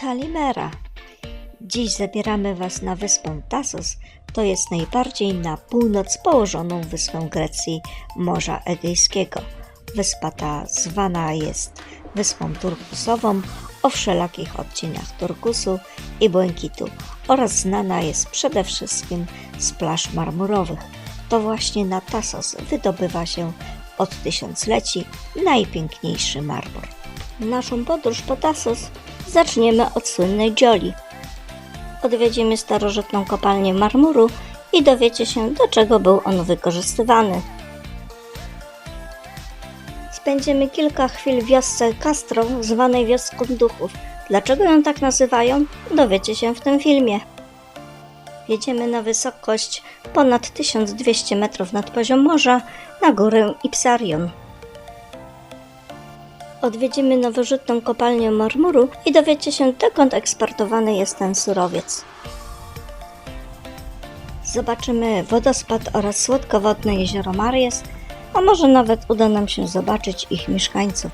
Kalimera. Dziś zabieramy Was na wyspę Tasos. To jest najbardziej na północ położoną wyspę Grecji Morza Egejskiego. Wyspa ta zwana jest wyspą turkusową o wszelakich odcieniach turkusu i błękitu oraz znana jest przede wszystkim z plaż marmurowych. To właśnie na Tasos wydobywa się od tysiącleci najpiękniejszy marmur. Naszą podróż po Tasos zaczniemy od słynnej Dzioli. Odwiedzimy starożytną kopalnię marmuru i dowiecie się, do czego był on wykorzystywany. Spędzimy kilka chwil w wiosce Castro, zwanej wioską duchów. Dlaczego ją tak nazywają? Dowiecie się w tym filmie. Jedziemy na wysokość ponad 1200 metrów nad poziom morza na górę Ipsarion. Odwiedzimy nowożytną kopalnię marmuru i dowiecie się, dokąd eksportowany jest ten surowiec. Zobaczymy wodospad oraz słodkowodne jezioro Marias, a może nawet uda nam się zobaczyć ich mieszkańców.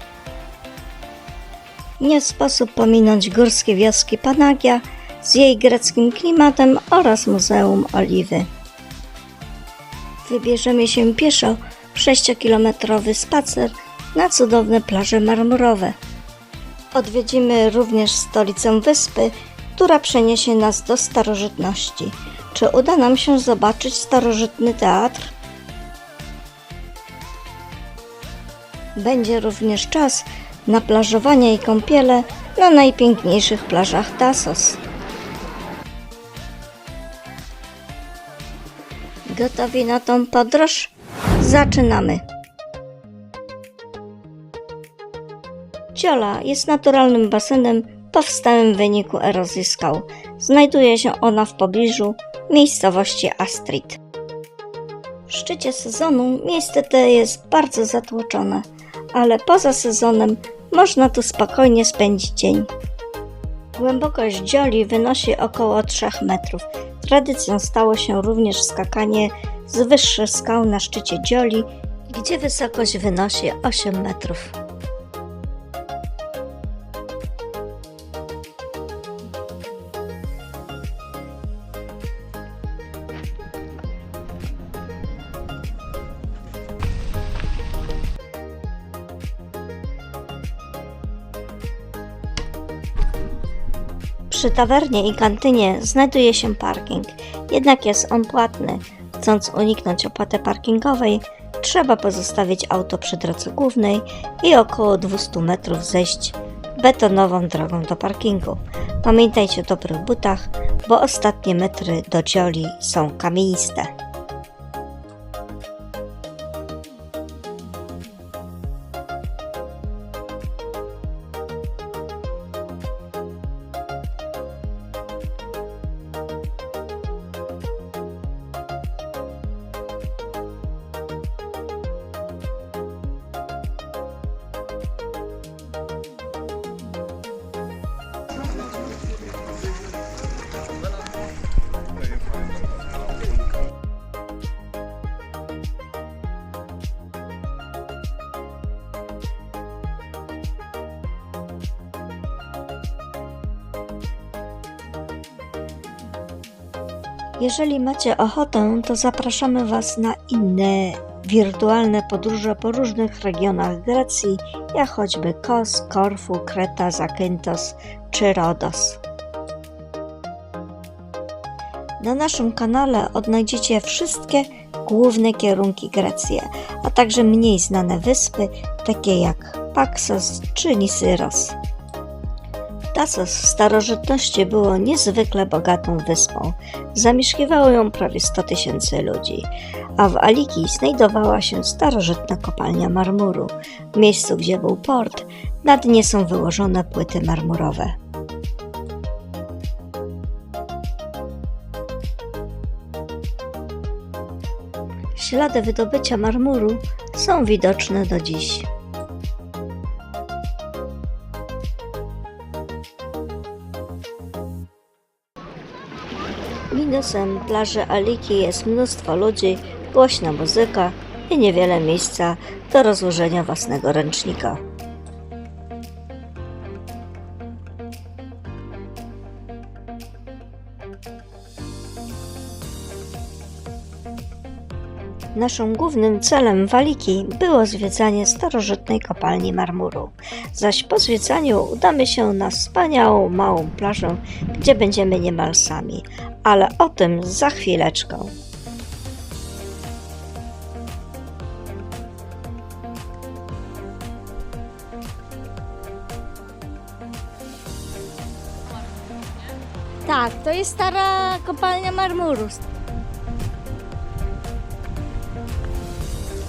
Nie sposób pominąć górskie wioski Panagia z jej greckim klimatem oraz Muzeum Oliwy. Wybierzemy się pieszo w 6-kilometrowy spacer na cudowne plaże marmurowe. Odwiedzimy również stolicę wyspy, która przeniesie nas do starożytności. Czy uda nam się zobaczyć starożytny teatr? Będzie również czas na plażowanie i kąpiele na najpiękniejszych plażach Tasos. Gotowi na tą podróż? Zaczynamy! Dziola jest naturalnym basenem powstałym w wyniku erozji skał. Znajduje się ona w pobliżu miejscowości Astrid. W szczycie sezonu miejsce te jest bardzo zatłoczone, ale poza sezonem można tu spokojnie spędzić dzień. Głębokość dzioli wynosi około 3 metrów. Tradycją stało się również skakanie z wyższych skał na szczycie dzioli, gdzie wysokość wynosi 8 metrów. Przy tawernie i kantynie znajduje się parking, jednak jest on płatny. Chcąc uniknąć opłaty parkingowej, trzeba pozostawić auto przy drodze głównej i około 200 metrów zejść betonową drogą do parkingu. Pamiętajcie o dobrych butach, bo ostatnie metry do dzioli są kamieniste. Jeżeli macie ochotę, to zapraszamy Was na inne wirtualne podróże po różnych regionach Grecji, jak choćby Kos, Korfu, Kreta, Zakynthos czy Rodos. Na naszym kanale odnajdziecie wszystkie główne kierunki Grecji, a także mniej znane wyspy, takie jak Paxos czy Nisyros. Tasos w starożytności było niezwykle bogatą wyspą. Zamieszkiwało ją prawie 100 tysięcy ludzi, a w Aliki znajdowała się starożytna kopalnia marmuru. W miejscu, gdzie był port, na dnie są wyłożone płyty marmurowe. Ślady wydobycia marmuru są widoczne do dziś. czasem plaży Aliki jest mnóstwo ludzi, głośna muzyka i niewiele miejsca do rozłożenia własnego ręcznika. Naszym głównym celem Waliki było zwiedzanie starożytnej kopalni marmuru, zaś po zwiedzaniu udamy się na wspaniałą małą plażę, gdzie będziemy niemal sami, ale o tym za chwileczkę. Tak, to jest stara kopalnia marmuru.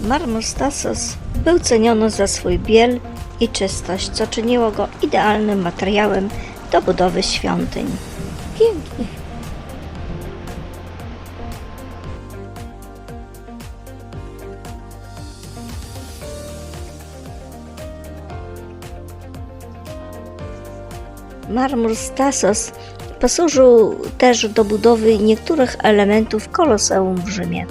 Marmur Stasos był ceniony za swój biel i czystość, co czyniło go idealnym materiałem do budowy świątyń. Pięknie. Marmur Stasos posłużył też do budowy niektórych elementów koloseum w Rzymie.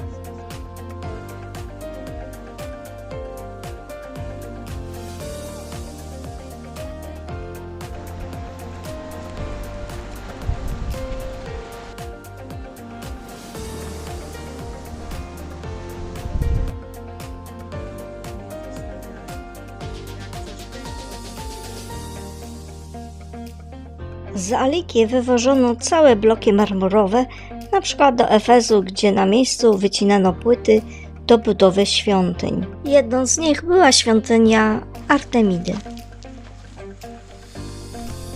Z Aliki wywożono całe bloki marmurowe, na przykład do Efezu, gdzie na miejscu wycinano płyty do budowy świątyń. Jedną z nich była świątynia Artemidy.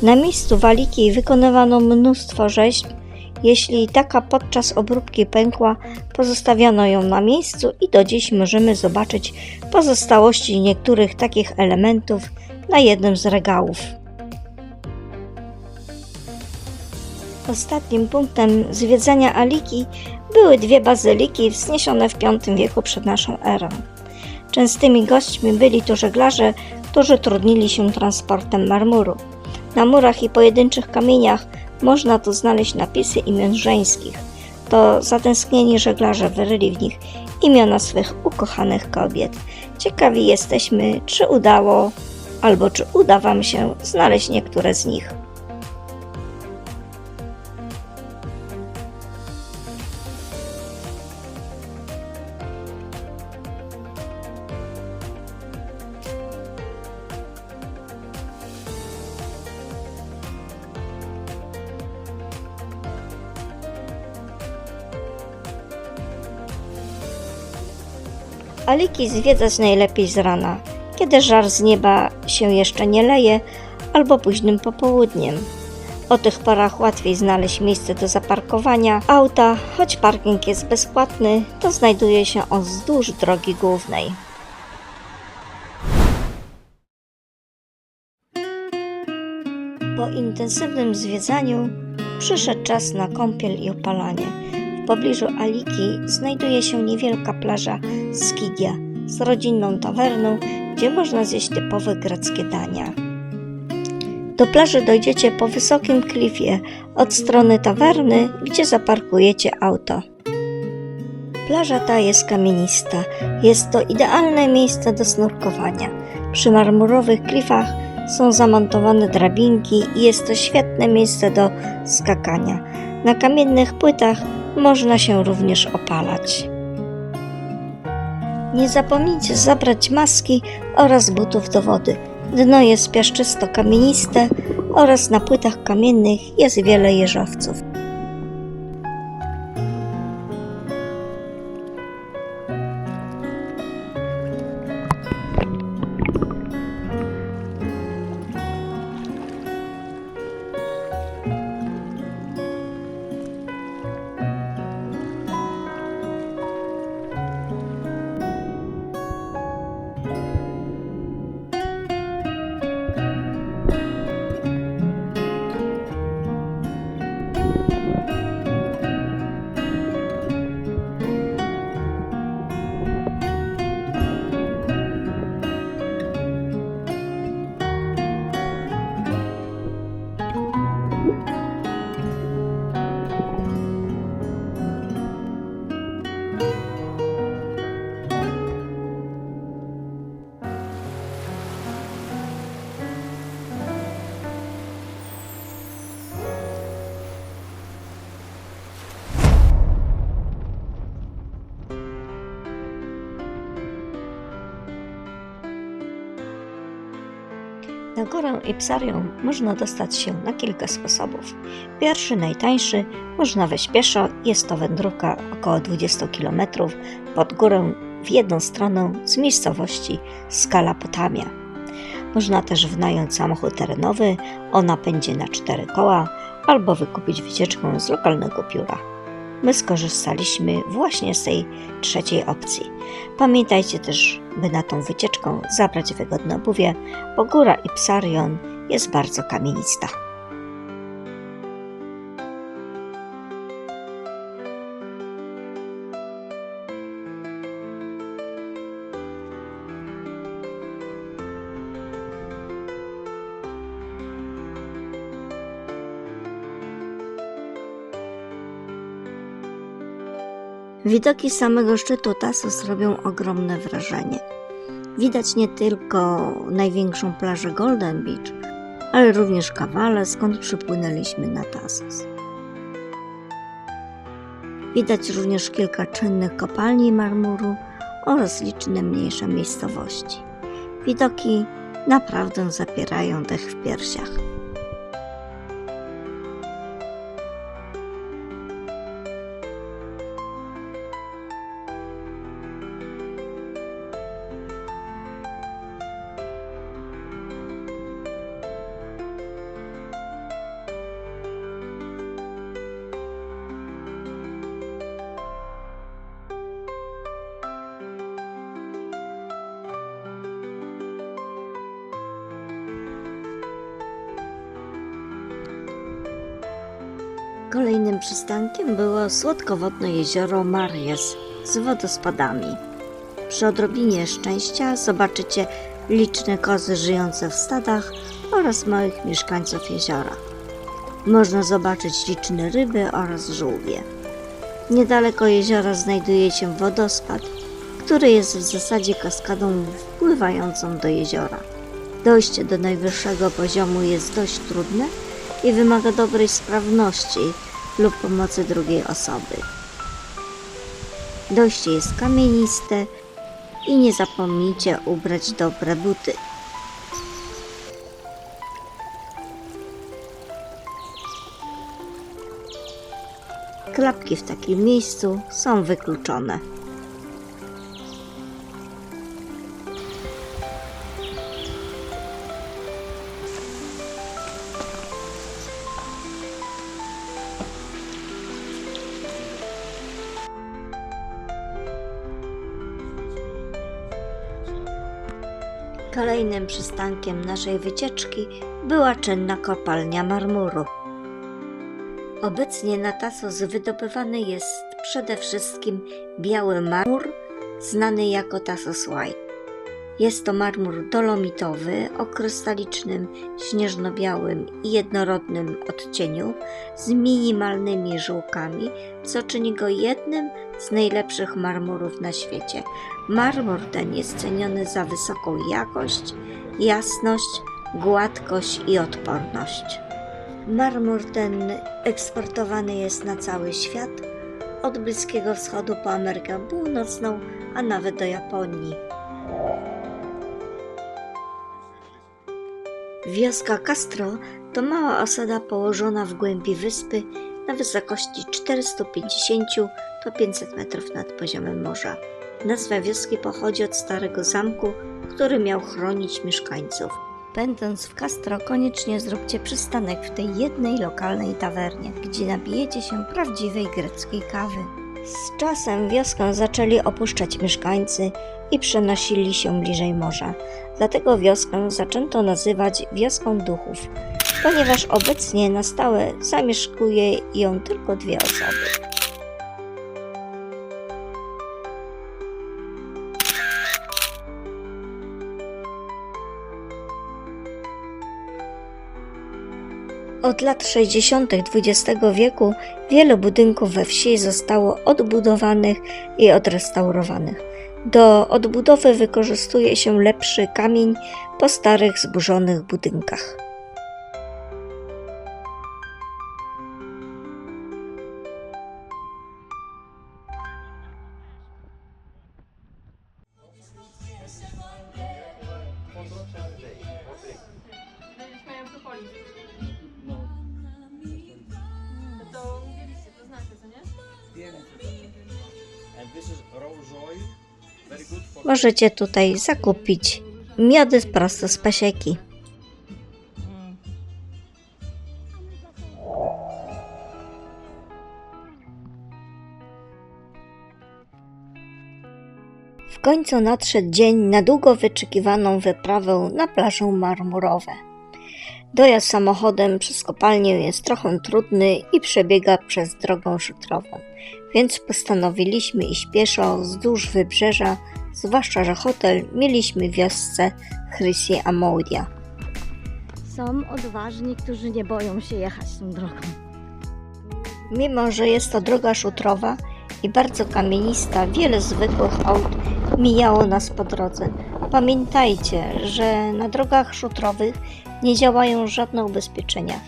Na miejscu Waliki wykonywano mnóstwo rzeźb. Jeśli taka podczas obróbki pękła, pozostawiono ją na miejscu i do dziś możemy zobaczyć pozostałości niektórych takich elementów na jednym z regałów. Ostatnim punktem zwiedzania Aliki były dwie bazyliki wzniesione w V wieku przed naszą erą. Częstymi gośćmi byli tu żeglarze, którzy trudnili się transportem marmuru. Na murach i pojedynczych kamieniach można tu znaleźć napisy imion żeńskich. To zatęsknieni żeglarze wyryli w nich imiona swych ukochanych kobiet. Ciekawi jesteśmy, czy udało albo czy uda Wam się znaleźć niektóre z nich. Aliki zwiedzać najlepiej z rana, kiedy żar z nieba się jeszcze nie leje, albo późnym popołudniem. O tych porach łatwiej znaleźć miejsce do zaparkowania auta, choć parking jest bezpłatny, to znajduje się on wzdłuż drogi głównej. Po intensywnym zwiedzaniu przyszedł czas na kąpiel i opalanie. Pobliżu Aliki znajduje się niewielka plaża Skidia z rodzinną tawerną, gdzie można zjeść typowe greckie dania. Do plaży dojdziecie po wysokim klifie od strony tawerny, gdzie zaparkujecie auto. Plaża ta jest kamienista. Jest to idealne miejsce do snurkowania. Przy marmurowych klifach są zamontowane drabinki i jest to świetne miejsce do skakania. Na kamiennych płytach można się również opalać. Nie zapomnijcie zabrać maski oraz butów do wody. Dno jest piaszczysto kamieniste oraz na płytach kamiennych jest wiele jeżowców. Na górę Ipsarium można dostać się na kilka sposobów. Pierwszy, najtańszy, można wejść pieszo, jest to wędrówka około 20 km pod górę w jedną stronę z miejscowości Skala Potamia. Można też wynająć samochód terenowy o napędzie na cztery koła albo wykupić wycieczkę z lokalnego biura. My skorzystaliśmy właśnie z tej trzeciej opcji. Pamiętajcie też, by na tą wycieczkę zabrać wygodne obuwie, bo góra Ipsarion jest bardzo kamienista. Widoki samego szczytu Tasos robią ogromne wrażenie. Widać nie tylko największą plażę Golden Beach, ale również kawale, skąd przypłynęliśmy na Tasos. Widać również kilka czynnych kopalni marmuru oraz liczne mniejsze miejscowości. Widoki naprawdę zapierają dech w piersiach. Kolejnym przystankiem było słodkowodne jezioro Marias z wodospadami. Przy odrobinie szczęścia zobaczycie liczne kozy żyjące w stadach oraz małych mieszkańców jeziora. Można zobaczyć liczne ryby oraz żółwie. Niedaleko jeziora znajduje się wodospad, który jest w zasadzie kaskadą wpływającą do jeziora. Dojście do najwyższego poziomu jest dość trudne i wymaga dobrej sprawności lub pomocy drugiej osoby. Dojście jest kamieniste i nie zapomnijcie ubrać dobre buty. Klapki w takim miejscu są wykluczone. Kolejnym przystankiem naszej wycieczki była czynna kopalnia marmuru. Obecnie na Tasos wydobywany jest przede wszystkim biały marmur, znany jako Tasos White. Jest to marmur dolomitowy o krystalicznym, śnieżno-białym i jednorodnym odcieniu z minimalnymi żółkami, co czyni go jednym z najlepszych marmurów na świecie. Marmur ten jest ceniony za wysoką jakość, jasność, gładkość i odporność. Marmur ten eksportowany jest na cały świat, od Bliskiego Wschodu po Amerykę Północną, a nawet do Japonii. Wioska Castro to mała osada położona w głębi wyspy na wysokości 450 do 500 metrów nad poziomem morza. Nazwa wioski pochodzi od starego zamku, który miał chronić mieszkańców. Będąc w Castro, koniecznie zróbcie przystanek w tej jednej lokalnej tawernie, gdzie nabijecie się prawdziwej greckiej kawy. Z czasem wioskę zaczęli opuszczać mieszkańcy i przenosili się bliżej morza. Dlatego wioskę zaczęto nazywać wioską duchów, ponieważ obecnie na stałe zamieszkuje ją tylko dwie osoby. Od lat 60. XX wieku wiele budynków we wsi zostało odbudowanych i odrestaurowanych. Do odbudowy wykorzystuje się lepszy kamień po starych, zburzonych budynkach. Możecie tutaj zakupić miody prosto z pasieki. W końcu nadszedł dzień na długo wyczekiwaną wyprawę na plażę Marmurowe. Dojazd samochodem przez kopalnię jest trochę trudny i przebiega przez drogę szutrową, więc postanowiliśmy iść pieszo wzdłuż wybrzeża, zwłaszcza, że hotel mieliśmy w wiosce Chrysie Amoudia. Są odważni, którzy nie boją się jechać tą drogą. Mimo, że jest to droga szutrowa i bardzo kamienista, wiele zwykłych aut mijało nas po drodze. Pamiętajcie, że na drogach szutrowych nie działają żadne ubezpieczenia,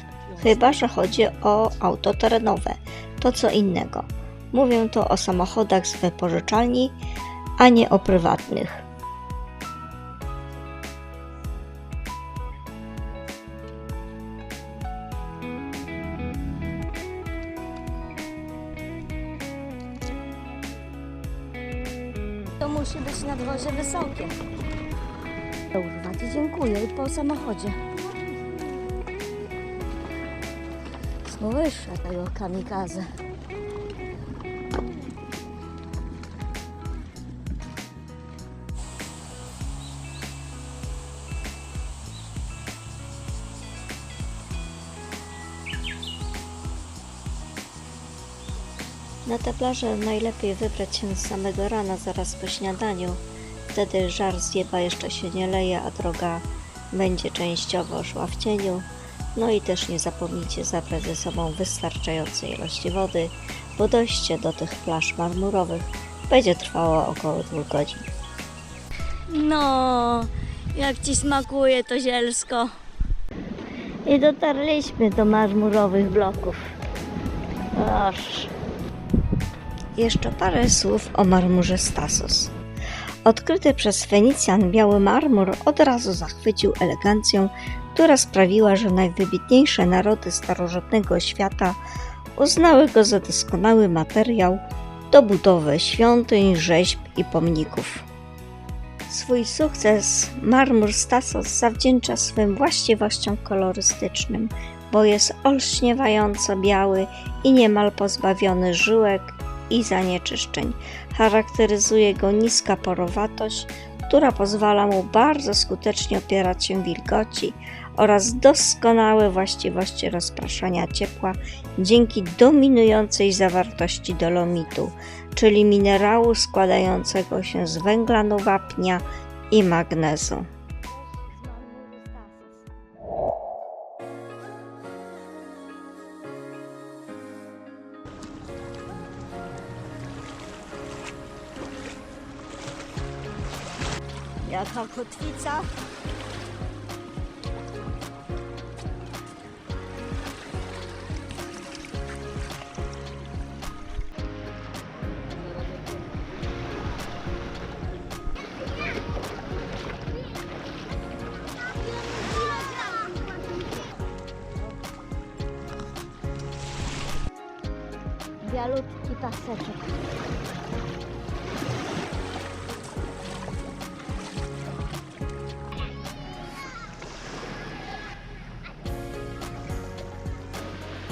chyba że chodzi o auto terenowe, to co innego. Mówię tu o samochodach z wypożyczalni, a nie o prywatnych. To musi być nadwozie wysokie. Urwać, dziękuję i po samochodzie. Słyszę tego kamikaze. Na plażę najlepiej wybrać się z samego rana, zaraz po śniadaniu. Wtedy żar z nieba jeszcze się nie leje, a droga będzie częściowo szła w cieniu. No i też nie zapomnijcie zabrać ze sobą wystarczającej ilości wody, bo dojście do tych plaż marmurowych będzie trwało około 2 godzin. No, jak ci smakuje to zielsko. I dotarliśmy do marmurowych bloków. Aż. Jeszcze parę słów o marmurze Stasos. Odkryty przez Fenicjan biały marmur od razu zachwycił elegancją, która sprawiła, że najwybitniejsze narody starożytnego świata uznały go za doskonały materiał do budowy świątyń, rzeźb i pomników. Swój sukces marmur Stasos zawdzięcza swym właściwościom kolorystycznym, bo jest olśniewająco biały i niemal pozbawiony żyłek i zanieczyszczeń. Charakteryzuje go niska porowatość, która pozwala mu bardzo skutecznie opierać się wilgoci oraz doskonałe właściwości rozpraszania ciepła dzięki dominującej zawartości dolomitu, czyli minerału składającego się z węglanu wapnia i magnezu. Kotwica.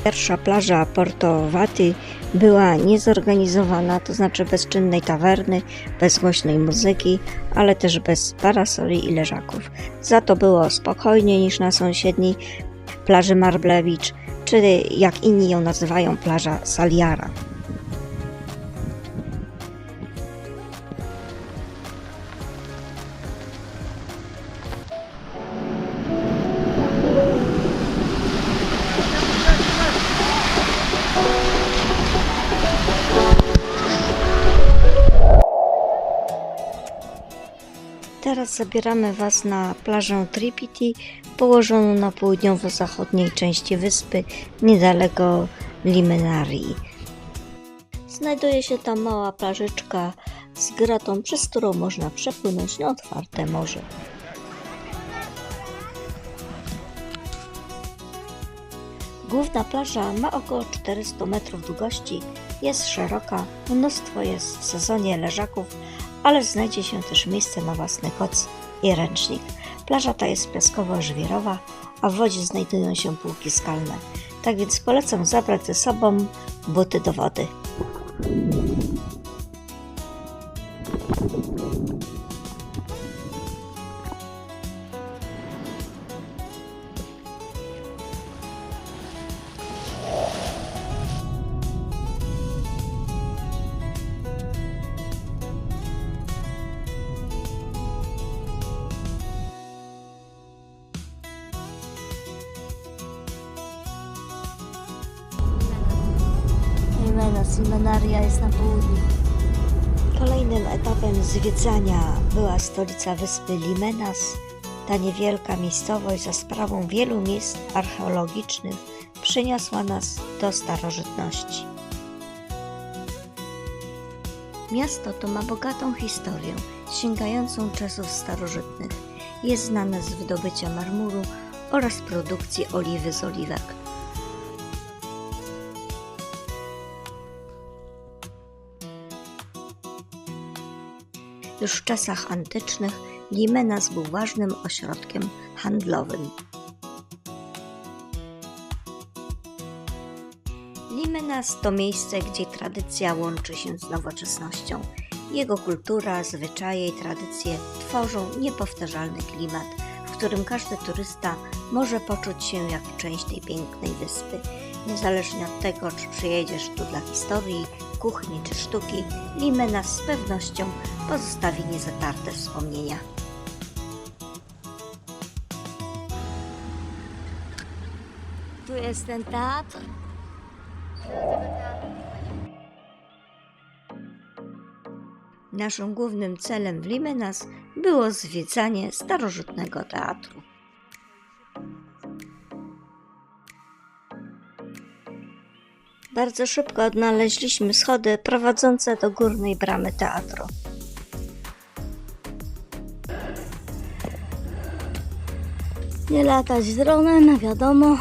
Pierwsza plaża Porto Vati była niezorganizowana, to znaczy bez czynnej tawerny, bez głośnej muzyki, ale też bez parasoli i leżaków. Za to było spokojniej niż na sąsiedniej plaży Marblewicz, czy jak inni ją nazywają, plaża Saliara. Zabieramy Was na plażę Tripiti, położoną na południowo-zachodniej części wyspy, niedaleko Limenarii. Znajduje się tam mała plażyczka z gratą, przez którą można przepłynąć na otwarte morze. Główna plaża ma około 400 metrów długości, jest szeroka, mnóstwo jest w sezonie leżaków, ale znajdzie się też miejsce na własny koc i ręcznik. Plaża ta jest piaskowo-żwirowa, a w wodzie znajdują się półki skalne. Tak więc polecam zabrać ze sobą buty do wody. Simenaria jest na południu. Kolejnym etapem zwiedzania była stolica wyspy Limenas. Ta niewielka miejscowość za sprawą wielu miejsc archeologicznych przyniosła nas do starożytności. Miasto to ma bogatą historię, sięgającą czasów starożytnych. Jest znane z wydobycia marmuru oraz produkcji oliwy z oliwek. Już w czasach antycznych Limenas był ważnym ośrodkiem handlowym. Limenas to miejsce, gdzie tradycja łączy się z nowoczesnością. Jego kultura, zwyczaje i tradycje tworzą niepowtarzalny klimat, w którym każdy turysta może poczuć się jak część tej pięknej wyspy. Niezależnie od tego, czy przyjedziesz tu dla historii, kuchni czy sztuki, Limenas z pewnością pozostawi niezatarte wspomnienia. Tu jest ten teatr. Naszym głównym celem w Limenas było zwiedzanie starożytnego teatru. Bardzo szybko odnaleźliśmy schody prowadzące do górnej bramy teatru. Nie latać dronem, wiadomo.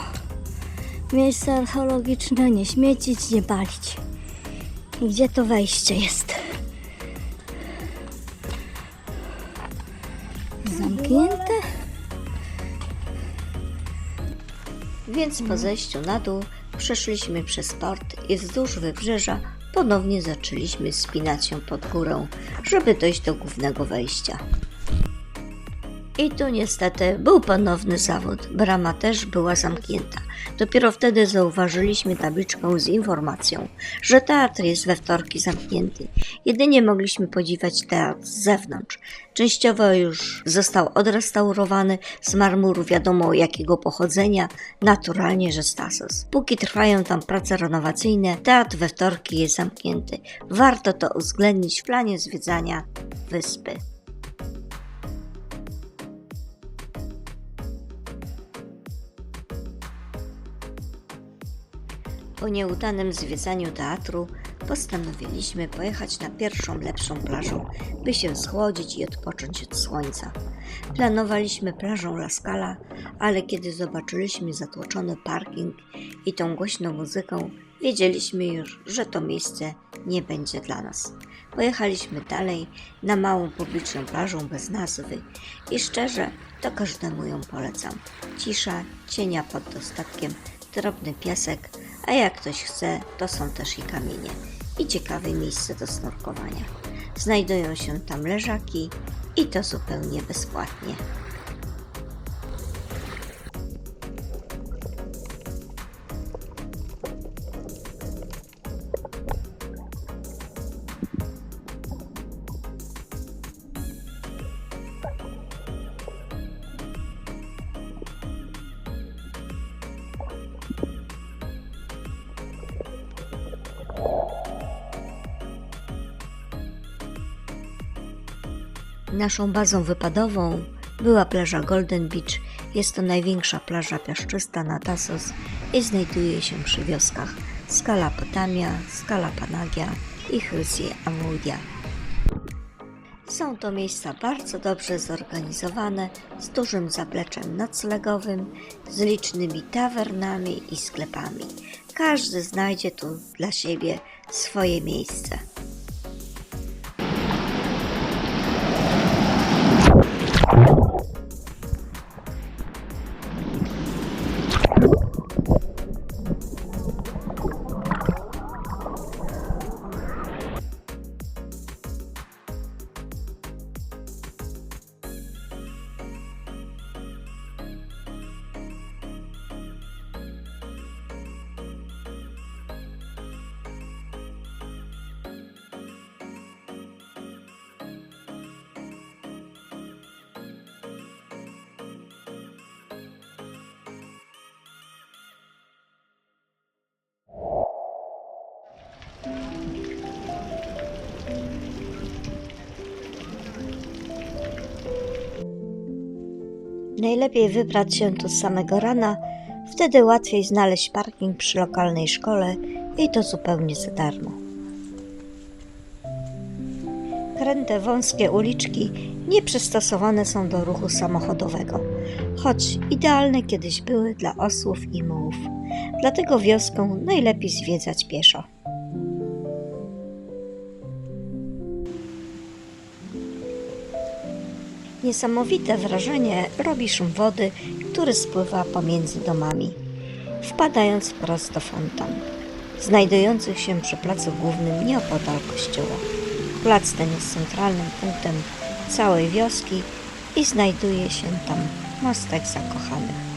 Miejsce archeologiczne, nie śmiecić, nie palić. Gdzie to wejście jest? Zamknięte? Więc po zejściu na dół przeszliśmy przez port i wzdłuż wybrzeża ponownie zaczęliśmy wspinać się pod górę, żeby dojść do głównego wejścia. I tu niestety był ponowny zawód. Brama też była zamknięta. Dopiero wtedy zauważyliśmy tabliczkę z informacją, że teatr jest we wtorki zamknięty. Jedynie mogliśmy podziwiać teatr z zewnątrz. Częściowo już został odrestaurowany z marmuru wiadomo jakiego pochodzenia, naturalnie, że Stasos. Póki trwają tam prace renowacyjne, teatr we wtorki jest zamknięty. Warto to uwzględnić w planie zwiedzania wyspy. Po nieudanym zwiedzaniu teatru postanowiliśmy pojechać na pierwszą lepszą plażą, by się schłodzić i odpocząć od słońca. Planowaliśmy plażą La Scala, ale kiedy zobaczyliśmy zatłoczony parking i tą głośną muzyką, wiedzieliśmy już, że to miejsce nie będzie dla nas. Pojechaliśmy dalej na małą publiczną plażę bez nazwy i szczerze to każdemu ją polecam. Cisza, cienia pod dostatkiem, drobny piasek, a jak ktoś chce, to są też i kamienie i ciekawe miejsce do snorkowania. Znajdują się tam leżaki i to zupełnie bezpłatnie. Naszą bazą wypadową była plaża Golden Beach. Jest to największa plaża piaszczysta na Tasos i znajduje się przy wioskach Skala Potamia, Skala Panagia i Chrysie Amudia. Są to miejsca bardzo dobrze zorganizowane, z dużym zapleczem noclegowym, z licznymi tawernami i sklepami. Każdy znajdzie tu dla siebie swoje miejsce. Najlepiej wybrać się tu z samego rana, wtedy łatwiej znaleźć parking przy lokalnej szkole i to zupełnie za darmo. Kręte wąskie uliczki nieprzystosowane są do ruchu samochodowego, choć idealne kiedyś były dla osłów i mułów. Dlatego wioską najlepiej zwiedzać pieszo. Niesamowite wrażenie robi szum wody, który spływa pomiędzy domami, wpadając wprost do fontan, znajdujących się przy placu głównym nieopodal kościoła. Plac ten jest centralnym punktem całej wioski i znajduje się tam mostek zakochanych.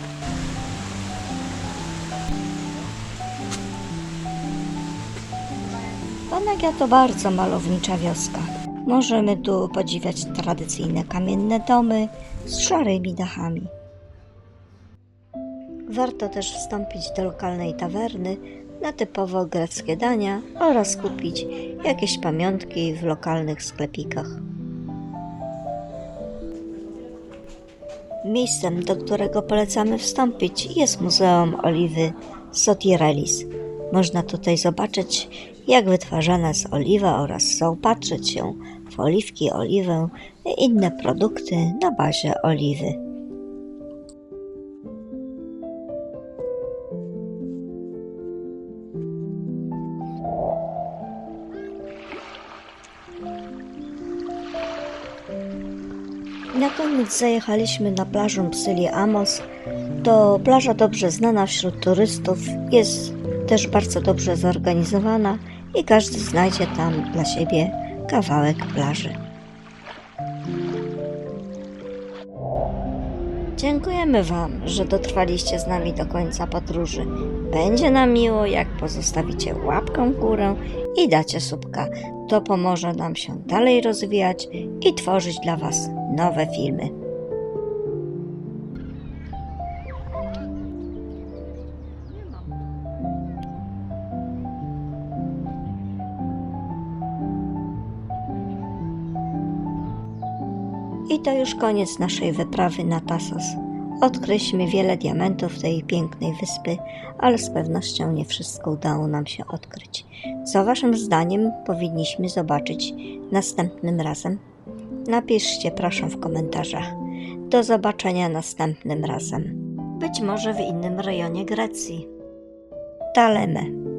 Panagia to bardzo malownicza wioska. Możemy tu podziwiać tradycyjne kamienne domy z szarymi dachami. Warto też wstąpić do lokalnej tawerny na typowo greckie dania oraz kupić jakieś pamiątki w lokalnych sklepikach. Miejscem, do którego polecamy wstąpić, jest Muzeum Oliwy Sotirelis. Można tutaj zobaczyć, jak wytwarzana jest oliwa oraz zaopatrzyć się w oliwki, oliwę i inne produkty na bazie oliwy. Na koniec zajechaliśmy na plażę Psyli Amos. To plaża dobrze znana wśród turystów, jest też bardzo dobrze zorganizowana i każdy znajdzie tam dla siebie kawałek plaży. Dziękujemy Wam, że dotrwaliście z nami do końca podróży. Będzie nam miło, jak pozostawicie łapkę w górę i dacie subka. To pomoże nam się dalej rozwijać i tworzyć dla Was nowe filmy. I to już koniec naszej wyprawy na Tasos. Odkryliśmy wiele diamentów tej pięknej wyspy, ale z pewnością nie wszystko udało nam się odkryć. Co Waszym zdaniem powinniśmy zobaczyć następnym razem? Napiszcie proszę w komentarzach. Do zobaczenia następnym razem. Być może w innym rejonie Grecji. Taleme.